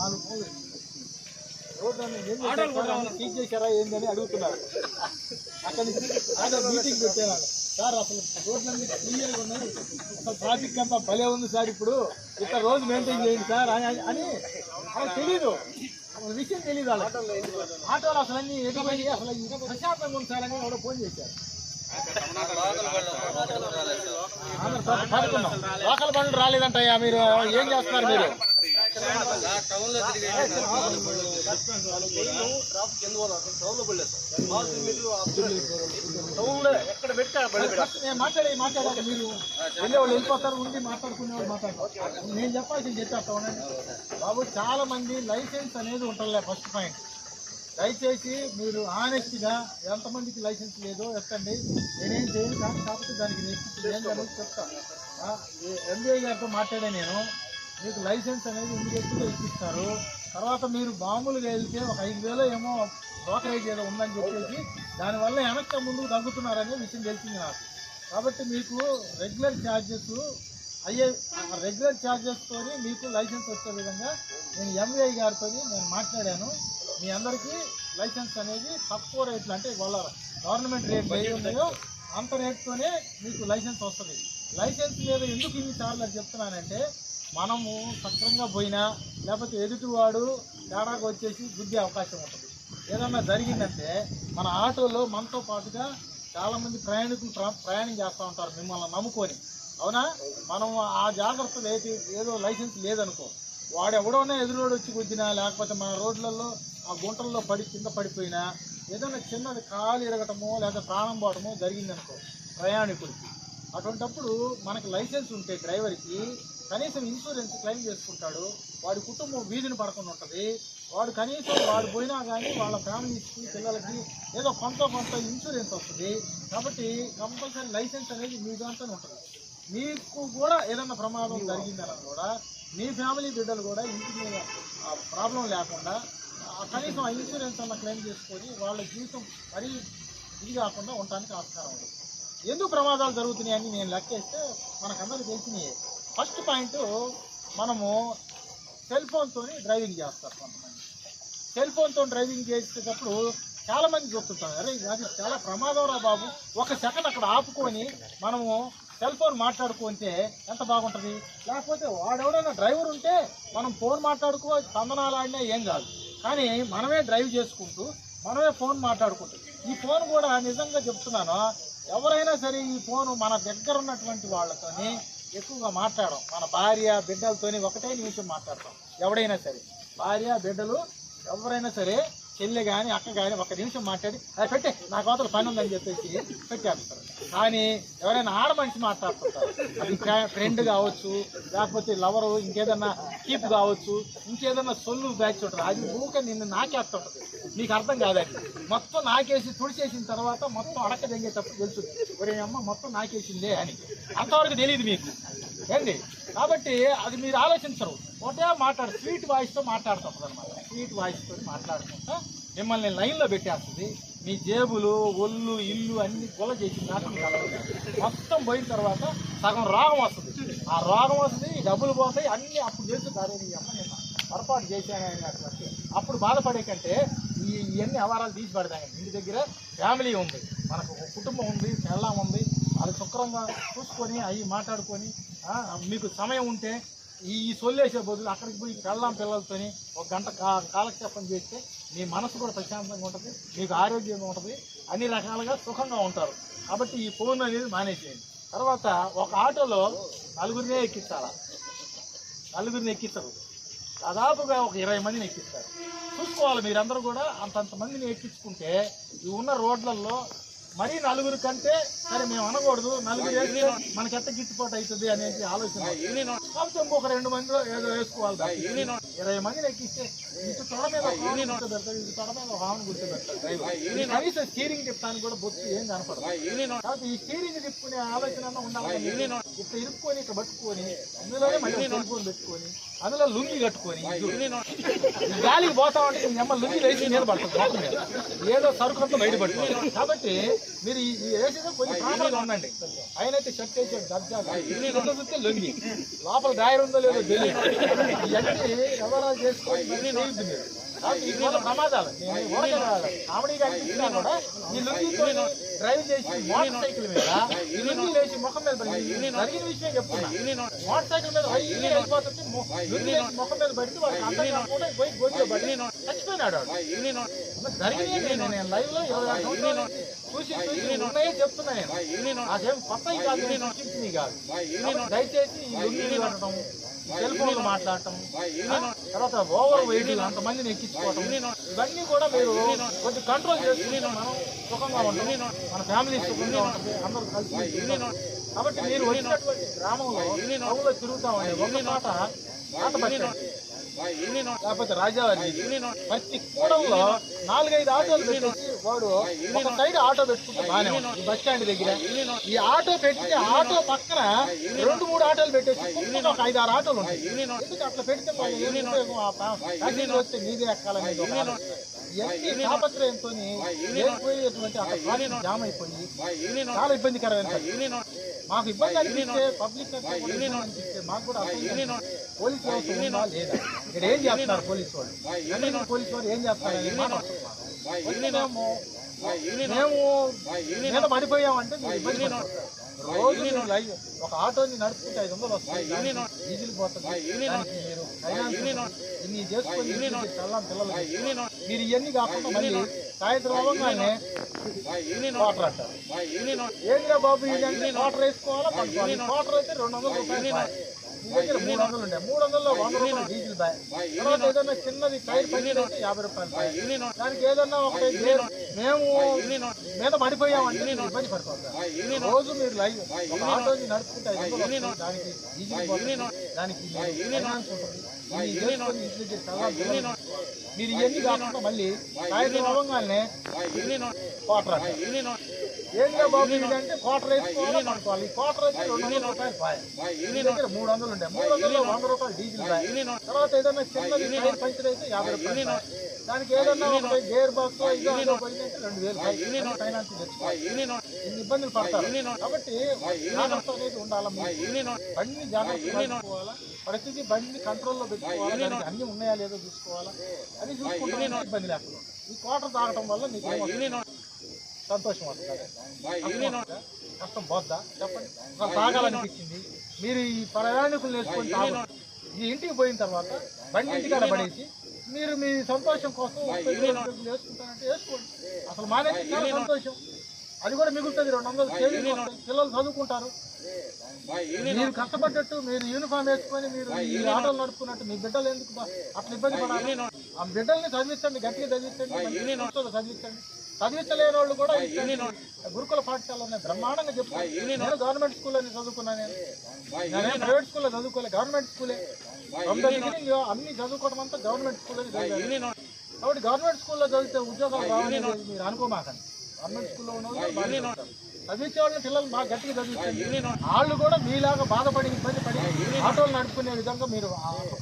నాలుగు ఫోన్లు. రోడ్డు చేశారు ఏందని అడుగుతున్నారు. అక్కడ నుంచి మీటింగ్ సార్ అసలు రోడ్లన్నీ క్లియర్గా ఉన్నాయి. అసలు ట్రాఫిక్ అంతా భలే ఉంది సార్ ఇప్పుడు. ఇక్కడ రోజు మెయింటైన్ చేయండి సార్ అని అని తెలీదు. విషయం తెలియదు ఆటోలు అసలు అన్ని ఎటుపోయి అసలు ఇంకా ప్రశాంతంగా ఉంది సార్ అని ఫోన్ చేశారు. లోకల్ బండ్లు రాలేదంటయ్యా మీరు. ఏం చేస్తున్నారు మీరు? నేను మాట్లాడే మాట్లాడాలి మీరు వెళ్ళే వాళ్ళు వెళ్ళిపోతారు ఉండి మాట్లాడుకునే వాళ్ళు మాట్లాడతారు నేను చెప్పాల్సింది చెప్పేస్తా టౌన్ బాబు చాలా మంది లైసెన్స్ అనేది ఉంటుందిలే ఫస్ట్ పాయింట్ దయచేసి మీరు ఆనెస్ట్గా ఎంతమందికి లైసెన్స్ లేదో ఎత్తండి నేనేం చేయను కానీ కాకపోతే దానికి ఏం చెప్తాను ఎంబీఏ గారితో మాట్లాడే నేను. మీకు లైసెన్స్ అనేది ఇమీడియట్గా ఇప్పిస్తారు. తర్వాత మీరు మామూలుగా వెళ్తే ఒక ఐదు వేలు ఏమో బ్రోకరేజ్ ఏదో ఉందని చెప్పేసి దానివల్ల వెనక్కి ముందుకు తగ్గుతున్నారనే విషయం తెలిసింది నాకు. కాబట్టి మీకు రెగ్యులర్ ఛార్జెస్ అయ్యే రెగ్యులర్ ఛార్జెస్తోని మీకు లైసెన్స్ వచ్చే విధంగా నేను ఎంబీఐ గారితో నేను మాట్లాడాను. మీ అందరికీ లైసెన్స్ అనేది తక్కువ రేట్లు అంటే వాళ్ళ గవర్నమెంట్ రేట్ ఏ ఉన్నాయో అంత రేట్తోనే మీకు లైసెన్స్ వస్తుంది. లైసెన్స్ లేదు ఎందుకు ఇన్ని సార్లు అది చెప్తున్నానంటే మనము సక్రంగా పోయినా లేకపోతే ఎదుటివాడు తేడాకు వచ్చేసి గుద్దే అవకాశం ఉంటుంది. ఏదన్నా జరిగిందంటే మన ఆటోలో మనతో పాటుగా చాలామంది ప్రయాణికులు ప్ర- ప్రయాణం చేస్తూ ఉంటారు మిమ్మల్ని నమ్ముకొని. అవునా? మనం ఆ జాగ్రత్తలు ఏది ఏదో లైసెన్స్ లేదనుకో. వాడు ఎవడోనే ఎదురోడు వచ్చి గుద్దినా లేకపోతే మన రోడ్లలో ఆ గుంటల్లో పడి కింద పడిపోయినా ఏదైనా చిన్నది కాలు ఇరగటమో లేదా ప్రాణం పోవటమో జరిగిందనుకో ప్రయాణికుడికి. అటువంటప్పుడు మనకు లైసెన్స్ ఉంటే డ్రైవర్కి కనీసం ఇన్సూరెన్స్ క్లెయిమ్ చేసుకుంటాడు. వాడి కుటుంబం వీధిని పడకుండా ఉంటుంది. వాడు కనీసం వాడు పోయినా కానీ వాళ్ళ ఫ్యామిలీస్కి పిల్లలకి ఏదో కొంత కొంత ఇన్సూరెన్స్ వస్తుంది. కాబట్టి కంపల్సరీ లైసెన్స్ అనేది మీ దాంట్లోనే ఉంటుంది. మీకు కూడా ఏదన్నా ప్రమాదం జరిగిందని కూడా మీ ఫ్యామిలీ బిడ్డలు కూడా ఇంటి మీద ప్రాబ్లం లేకుండా కనీసం ఆ ఇన్సూరెన్స్ అన్న క్లెయిమ్ చేసుకొని వాళ్ళ జీవితం మరీ ఇది కాకుండా ఉండటానికి ఆస్కారం ఉంది. ఎందుకు ప్రమాదాలు జరుగుతున్నాయని నేను లెక్కేస్తే మనకందరికీ తెలిసినాయి. ఫస్ట్ పాయింట్ మనము సెల్ ఫోన్తో డ్రైవింగ్ చేస్తారు కొంతమంది. సెల్ ఫోన్తో డ్రైవింగ్ చేసేటప్పుడు చాలామంది చూస్తుంటారు. అరే అది చాలా ప్రమాదం రా బాబు. ఒక సెకండ్ అక్కడ ఆపుకొని మనము సెల్ ఫోన్ మాట్లాడుకుంటే ఎంత బాగుంటుంది? లేకపోతే వాడెవడైనా డ్రైవర్ ఉంటే మనం ఫోన్ మాట్లాడుకో స్పందనాలు ఆడినా ఏం కాదు. కానీ మనమే డ్రైవ్ చేసుకుంటూ మనమే ఫోన్ మాట్లాడుకుంటాం. ఈ ఫోన్ కూడా నిజంగా చెప్తున్నాను ఎవరైనా సరే ఈ ఫోన్ మన దగ్గర ఉన్నటువంటి వాళ్ళతోని ఎక్కువగా మాట్లాడడం. మన భార్య బిడ్డలతోని ఒకటే నిమిషం మాట్లాడతాం. ఎవడైనా సరే. భార్య బిడ్డలు ఎవరైనా సరే చెల్లె కానీ అక్క కానీ ఒక నిమిషం మాట్లాడి అది పెట్టే నా కోతలు పని ఉందని చెప్పేసి పెట్టేస్తారు కానీ ఎవరైనా ఆడ మనిషి మాట్లాడుతుంటారు. అది ఫ్రెండ్ కావచ్చు లేకపోతే లవరు ఇంకేదన్నా కీప్ కావచ్చు ఇంకేదన్నా సొల్లు బ్యాచ్ ఉంటుంది. అది ఊక నిన్ను నాకేస్తుంటుంది. నీకు అర్థం కాదండి మొత్తం నాకేసి తుడిచేసిన తర్వాత మొత్తం అడక తెంగేటప్పుడు తెలుస్తుంది ఒరే అమ్మ మొత్తం నాకేసిందే అని. అంతవరకు తెలియదు మీకు. ఏంటి కాబట్టి అది మీరు ఆలోచించరు. ఒకటే మాట్లాడు స్వీట్ వాయిస్తో మాట్లాడుతుంది అనమాట స్వీట్ వాయిస్తో మాట్లాడుకుంటా మిమ్మల్ని లైన్లో పెట్టేస్తుంది. మీ జేబులు ఒళ్ళు ఇల్లు అన్ని కొల చేసి నాటకం మొత్తం పోయిన తర్వాత సగం రోగం వస్తుంది. ఆ రోగం వస్తుంది డబ్బులు పోతాయి అన్నీ అప్పుడు చేసి ఈ అమ్మ నేను పొరపాటు చేశాను అప్పుడు బాధపడే కంటే ఈ ఇవన్నీ వ్యవహారాలు తీసి పెడతాయి. ఇంటి దగ్గర ఫ్యామిలీ ఉంది మనకు ఒక కుటుంబం ఉంది పెళ్ళాం ఉంది అది శుక్రంగా చూసుకొని అవి మాట్లాడుకొని మీకు సమయం ఉంటే ఈ సొల్లేసే బదులు అక్కడికి పోయి పెళ్ళాం పిల్లలతోని ఒక గంట కా కాలక్షేపం చేస్తే మీ మనసు కూడా ప్రశాంతంగా ఉంటుంది మీకు ఆరోగ్యంగా ఉంటుంది అన్ని రకాలుగా సుఖంగా ఉంటారు. కాబట్టి ఈ ఫోన్ అనేది మానేసేయండి. తర్వాత ఒక ఆటోలో నలుగురినే ఎక్కిస్తారా. నలుగురిని ఎక్కిస్తారు. దాదాపుగా ఒక ఇరవై మందిని ఎక్కిస్తారు. చూసుకోవాలి మీరందరూ కూడా అంతంత మందిని ఎక్కించుకుంటే ఈ ఉన్న రోడ్లలో మరీ నలుగురు కంటే సరే మేము అనకూడదు. నలుగురు వేస్తే మనకి ఎంత గిట్టుబాటు అవుతుంది అనేది ఆలోచన. కాకపోతే ఇంకొక రెండు మంది ఏదో వేసుకోవాలి ఇరవై మందిని ఎక్కిస్తే ఇటు తొడ మీద పెడతారు ఆవును ఇటు తొడ మీద ఒక గుర్తుపెడతారు. కనీసం స్టీరింగ్ తిప్పడానికి కూడా బొత్తు ఏం కనపడదు. కాబట్టి ఈ స్టీరింగ్ తిప్పుకునే ఆలోచన ఉండాలి ఇట్లా ఇరుక్కొని ఇట్లా పట్టుకొని అందులోనే మళ్ళీ టెలిఫోన్ పెట్టుకొని అందులో లుంగి కట్టుకొని గాలికి పోతా ఉంటే నెమ్మ లుంగి లేచి మీద పడుతుంది ఏదో సరుకు అంతా కాబట్టి మీరు వేసేదో కొంచెం ఉండండి ఆయన అయితే షర్ట్ వేసాడు దర్జాగా. చూస్తే లొంగి. లోపల దాయర్ ఉందో లేదో తెలియదు. ఇవన్నీ ఈ వల్ల ప్రమాదాలు. నేను. కామెడీగా అనిపించినా కూడా ఈ లుంగితో డ్రైవ్ చేసి మోటార్ సైకిల్ మీద లుంగి లేచి ముఖం మీద జరిగిన విషయం చెప్తున్నా. మోటార్ సైకిల్ మీద వెళ్ళిపోతుంటే ముఖం మీద పడితే కాకుండా పోయి గోతిలో పడి చచ్చిపోయినాడు వాడు. జరిగినవి నేను లైవ్లో ఇరవై సంవత్సరాలు చూసి ఉన్నాయే చెప్తున్నా నేను. అదేం కొత్తవి కాదు నేను సృష్టించినవి కాదు. దయచేసి లుంగి కట్టడం సెల్ ఫోన్లు మాట్లాడటం తర్వాత ఓవర్ వెయిటింగ్ అంతమందిని ఎక్కించుకోవటం. ఇవన్నీ కూడా మీరు కొంచెం కంట్రోల్ చేసుకుని మనం సుఖంగా ఉంటాం. మన ఫ్యామిలీ సుఖంగా ఉంటుంది. అందరూ కలిసి కాబట్టి మీరు వచ్చినటువంటి గ్రామంలో టౌన్లో తిరుగుతామండి ఒక మాట మాట పట్టండి లేకపోతే రాజావారి ప్రతి కూడంలో నాలుగైదు ఆటోలు పెట్టేసి వాడు ఒక సైడ్ ఆటో పెట్టుకుంటే బాగానే ఉంటుంది బస్ స్టాండ్ దగ్గర ఈ ఆటో పెట్టి ఆటో పక్కన రెండు మూడు ఆటోలు పెట్టేసి ఒక ఐదు ఆరు ఆటోలు ఉంటాయి. ఎందుకు అట్లా పెడితే ప్యాసింజర్ వస్తే మీదే ఎక్కాలనేది ఒక ఆలోచన. తాపత్రయంతో లేకపోయేటువంటి అక్కడ జామ్ అయిపోయి చాలా ఇబ్బందికరమైన మాకు ఇబ్బంది అనిపిస్తే పబ్లిక్ అనిపిస్తే మాకు కూడా అసలు పోలీస్ వ్యవస్థ ఉందా లేదా? ఇక్కడ ఏం చేస్తున్నారు పోలీస్ వాళ్ళు పోలీస్ వాళ్ళు ఏం చేస్తారు. వచ్చి మేము మీద పడిపోయామంటే. రోజు లైవ్ ఒక ఆటోని నడుపుకుంటే ఐదు వందలు వస్తాయి డీజిల్ పోతుంది ఇన్ని చేసుకొని చల్లం పిల్లలకి మీరు ఇవన్నీ కాకుండా మళ్ళీ సాయంత్రం అవ్వగానే వాటర్ అంటారు ఏంద్రా బాబు వాటర్ వేసుకోవాలా వాటర్ అయితే రెండు వందల రూపాయలు దగ్గర మూడు వందలు ఉంటాయి మూడు వందల్లో వంద రూపాయలు డీజిల్ బాయ్ తర్వాత ఏదన్నా చిన్నది టైర్ పని అయితే యాభై రూపాయలు దానికి ఏదన్నా ఒకటి గేర్ మేము మీద పడిపోయామంటే ఇబ్బంది పడిపోతారు. రోజు మీరు లైవ్ ఒక ఆటోని నడుపుకుంటే. దానికి డీజిల్. దానికి మీరు ఇవన్నీ కాకుండా మళ్ళీ అవ్వగానే వాటర్ అంటారు ఏంటో బాబు ఇదంటే క్వార్టర్ వేసుకోవాలి పడుకోవాలి ఈ క్వార్టర్ అయితే రెండు వందల రూపాయలు పాయ దగ్గర మూడు వందలు ఉంటాయి. మూడు వందల్లో వంద రూపాయలు డీజిల్ పాయ తర్వాత ఏదన్నా చిన్నది టైర్ పంచర్ అయితే యాభై రూపాయలు పాయ. దానికి ఏదన్నా ఒక గేర్ బాక్స్ ఇదో పోయిందంటే రెండు వేలు. ఫైనాన్స్ తెచ్చుకోవాలి ఇన్ని ఇబ్బందులు పడతారు. కాబట్టి జాగ్రత్త అనేది ఉండాలి. బండిని జాగ్రత్తగా ప్రతిదీ బండిని కంట్రోల్లో పెట్టుకోవాలా? అన్ని ఉన్నాయా లేదో చూసుకోవాలా? అని చూసుకుంటే ఇబ్బంది లేకుండా. ఈ క్వార్టర్ తాగటం వల్ల నీకు? సంతోషం వస్తుంది కష్టం పోద్దా చెప్పండి అసలు తాగాలనిపించింది మీరు ఈ ప్రయాణికులు వేసుకొని ఈ ఇంటికి పోయిన తర్వాత బండి ఇంటికాడ పడేసి మీరు మీ సంతోషం కోసం వేసుకుంటారంటే వేసుకోండి అసలు మానేసి సంతోషం అది కూడా మిగులుతుంది రెండు వందలు సేవింగ్ పిల్లలు చదువుకుంటారు మీరు కష్టపడ్డట్టు మీరు యూనిఫామ్ వేసుకొని మీరు ఈ ఆటలు నడుపుకున్నట్టు మీ బిడ్డలు ఎందుకు అట్లా ఇబ్బంది పడాలి ఆ బిడ్డల్ని చదివించండి గట్టిగా చదివించండి చదివించండి చదివించలేని వాళ్ళు కూడా గురుకుల పాఠశాల ఉన్నాయి. బ్రహ్మాండంగా చెప్తాను నేను గవర్నమెంట్ స్కూల్లో చదువుకున్నాను. నేను నేనేం ప్రైవేట్ స్కూల్లో చదువుకోలే. గవర్నమెంట్ స్కూలే. అన్ని చదువుకోవడం అంతా గవర్నమెంట్ స్కూల్లో చదివాను. కాబట్టి గవర్నమెంట్ స్కూల్లో చదివితే ఉద్యోగాలు రావాలని మీరు అనుకోమాకండి. గవర్నమెంట్ స్కూల్లో ఉన్న. చదివించే వాళ్ళని పిల్లలు బాగా గట్టిగా చదివించండి. వాళ్ళు కూడా మీలాగా బాధపడి ఇబ్బంది పడి ఆటోలు నడుపుకునే విధంగా మీరు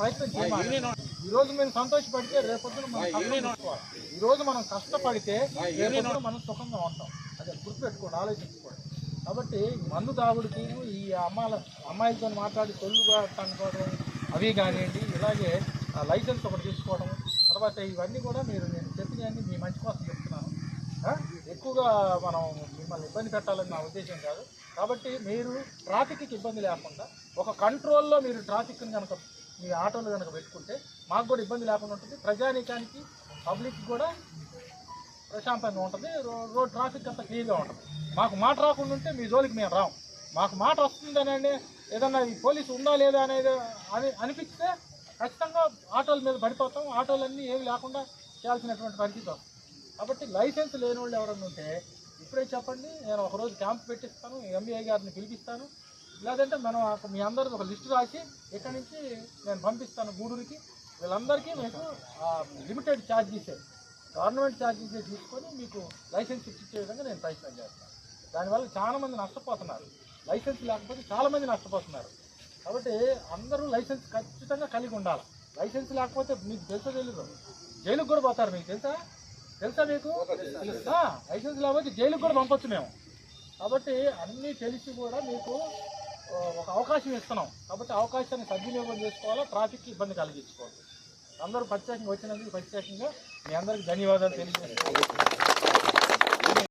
ప్రయత్నం చేయాలి. ఈ రోజు మీరు సంతోషపడితే రేపొద్దున మనం కష్టం చూసుకోవాలి. ఈ రోజు మనం కష్టపడితే రేపొద్దున మనం సుఖంగా ఉంటాం అదే గుర్తుపెట్టుకోండి ఆలోచించుకోండి కాబట్టి మందు తాగుడికి ఈ అమ్మాయిల అమ్మాయిలతో మాట్లాడి తొలుగా అనుకోవడం అవి కానివ్వండి ఇలాగే ఆ లైసెన్స్ ఒకటి తీసుకోవడం తర్వాత ఇవన్నీ కూడా మీరు నేను చెప్పినవన్నీ మీ మంచి కోసం చెప్తున్నాను? ఎక్కువగా మనం మిమ్మల్ని ఇబ్బంది పెట్టాలని నా ఉద్దేశం కాదు కాబట్టి మీరు ట్రాఫిక్కి ఇబ్బంది లేకుండా ఒక కంట్రోల్లో మీరు ట్రాఫిక్ని కనుక మీ ఆటోలు కనుక పెట్టుకుంటే మాకు కూడా ఇబ్బంది లేకుండా ఉంటుంది. ప్రజానీకానికి పబ్లిక్ కూడా ప్రశాంతంగా ఉంటుంది. రో- రోడ్ ట్రాఫిక్ అంతా క్లియర్గా ఉంటుంది. మాకు మాట రాకుండా ఉంటే మీ జోలికి మేము రాము. మాకు మాట వస్తుందనండి. ఏదన్నా ఈ పోలీసు ఉందా లేదా అనేది అని అనిపిస్తే ఖచ్చితంగా ఆటోల మీద పడిపోతాం. ఆటోలన్నీ ఏమి లేకుండా చేయాల్సినటువంటి పరిస్థితి కాబట్టి లైసెన్స్ లేని వాళ్ళు ఎవరన్నా ఉంటే ఇప్పుడే చెప్పండి. నేను ఒకరోజు క్యాంప్ పెట్టిస్తాను. ఎంబీఐ గారిని పిలిపిస్తాను. లేదంటే మనం మీ అందరికి ఒక లిస్టు రాసి ఇక్కడి నుంచి నేను పంపిస్తాను గూడూరికి. వీళ్ళందరికీ మీకు లిమిటెడ్ ఛార్జీసే గవర్నమెంట్ ఛార్జీసే తీసుకొని మీకు లైసెన్స్ ఇచ్చే విధంగా నేను ప్రయత్నం చేస్తాను. దానివల్ల చాలామంది నష్టపోతున్నారు. లైసెన్స్ లేకపోతే చాలామంది నష్టపోతున్నారు. కాబట్టి అందరూ లైసెన్స్ ఖచ్చితంగా కలిగి ఉండాలి. లైసెన్స్ లేకపోతే మీకు తెలుసా తెలీదు? జైలుకు కూడా పోతారు మీకు తెలుసా? తెలుసా మీకు? తెలుసా? లైసెన్స్ లేకపోతే జైలుకి కూడా పంపొచ్చు మేము. కాబట్టి అన్నీ తెలిసి కూడా మీకు ఒక అవకాశం ఇస్తున్నాం. కాబట్టి అవకాశాన్ని సద్వినియోగం చేసుకోవాలా? ట్రాఫిక్ ఇబ్బంది కలిగించుకోవాలి అందరూ ప్రత్యేకంగా వచ్చినందుకు ప్రత్యేకంగా మీ అందరికి ధన్యవాదాలు తెలియజేస్తున్నాను.